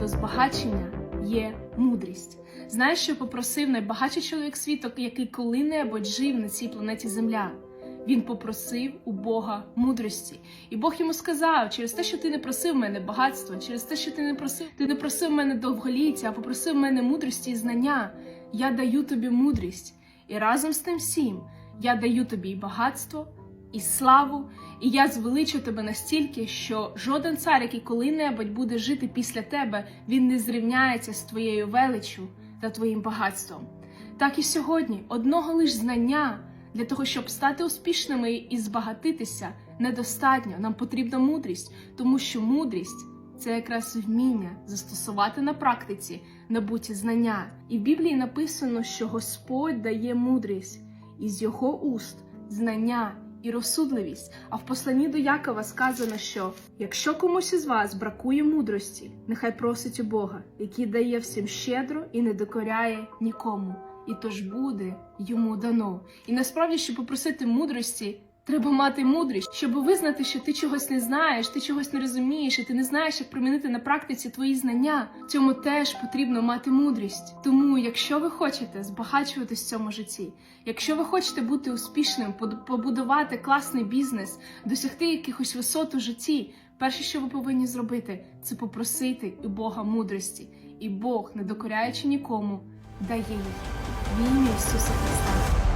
до збагачення є мудрість. Знаєш, що попросив найбагатший чоловік світу, який коли-небудь жив на цій планеті Земля? Він попросив у Бога мудрості, і Бог йому сказав: через те, що ти не просив мене багатства, через те, що ти не просив, ти не просив мене довголіття, а попросив мене мудрості і знання. Я даю тобі мудрість, і разом з тим всім я даю тобі і багатство, і славу, і я звеличу тебе настільки, що жоден цар, який коли-небудь буде жити після тебе, він не зрівняється з твоєю величчю та твоїм багатством. Так і сьогодні одного лиш знання для того, щоб стати успішними і збагатитися, недостатньо. Нам потрібна мудрість, тому що мудрість це якраз вміння застосувати на практиці набуті знання. І в Біблії написано, що Господь дає мудрість, і з його уст знання і розсудливість. А в посланні до Якова сказано, що якщо комусь із вас бракує мудрості, нехай просить у Бога, який дає всім щедро і не докоряє нікому. І то ж буде йому дано. І насправді, щоб попросити мудрості, треба мати мудрість, щоб визнати, що ти чогось не знаєш, ти чогось не розумієш, і ти не знаєш, як примінити на практиці твої знання. Цьому теж потрібно мати мудрість. Тому, якщо ви хочете збагачуватись в цьому житті, якщо ви хочете бути успішним, побудувати класний бізнес, досягти якихось висот у житті, перше, що ви повинні зробити, це попросити у Бога мудрості. І Бог, не докоряючи нікому, дає їх. В Ісуса Христа.